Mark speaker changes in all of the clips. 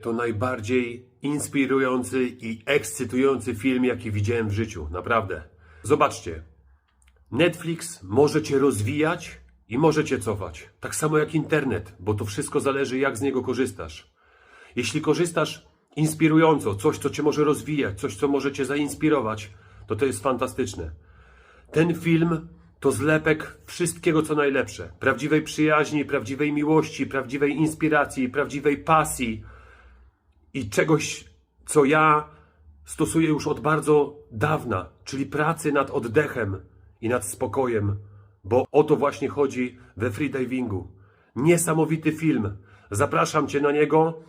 Speaker 1: To najbardziej inspirujący i ekscytujący film, jaki widziałem w życiu. Naprawdę. Zobaczcie. Netflix może cię rozwijać i może cię cofać. Tak samo jak internet, bo to wszystko zależy, jak z niego korzystasz. Jeśli korzystasz inspirująco, coś, co cię może rozwijać, coś, co może cię zainspirować, to to jest fantastyczne. Ten film to zlepek wszystkiego, co najlepsze. Prawdziwej przyjaźni, prawdziwej miłości, prawdziwej inspiracji, prawdziwej pasji i czegoś, co ja stosuję już od bardzo dawna, czyli pracy nad oddechem i nad spokojem, bo o to właśnie chodzi we freedivingu. Niesamowity film. Zapraszam Cię na niego.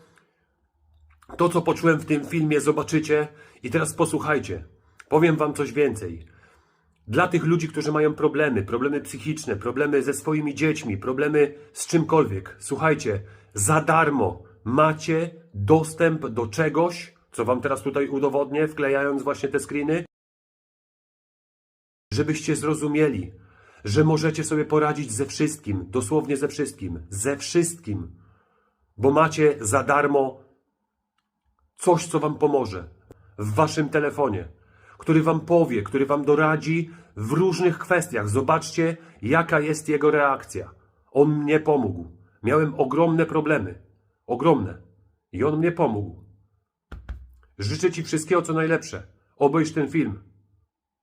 Speaker 1: To, co poczułem w tym filmie, zobaczycie. I teraz posłuchajcie. Powiem Wam coś więcej. Dla tych ludzi, którzy mają problemy, problemy psychiczne, problemy ze swoimi dziećmi, problemy z czymkolwiek, słuchajcie, za darmo macie dostęp do czegoś, co Wam teraz tutaj udowodnię, wklejając właśnie te screeny, żebyście zrozumieli, że możecie sobie poradzić ze wszystkim, dosłownie ze wszystkim, ze wszystkim, bo macie za darmo coś, co Wam pomoże w Waszym telefonie, który Wam powie, który Wam doradzi w różnych kwestiach. Zobaczcie, jaka jest jego reakcja. On mnie pomógł. Miałem ogromne problemy. Ogromne. I on mnie pomógł. Życzę Ci wszystkiego, co najlepsze. Obejrz ten film.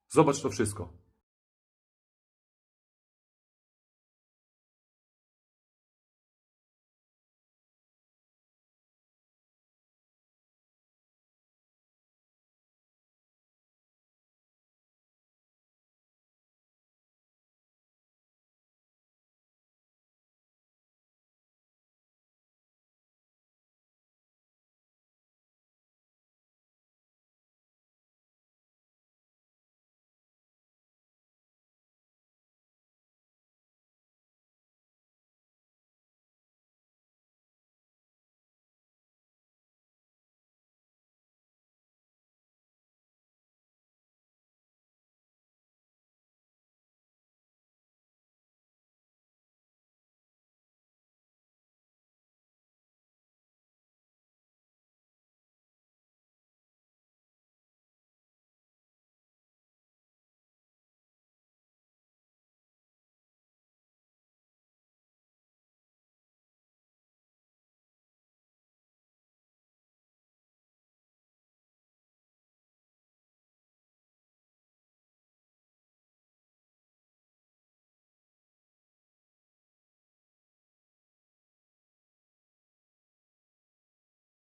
Speaker 1: Zobacz to wszystko.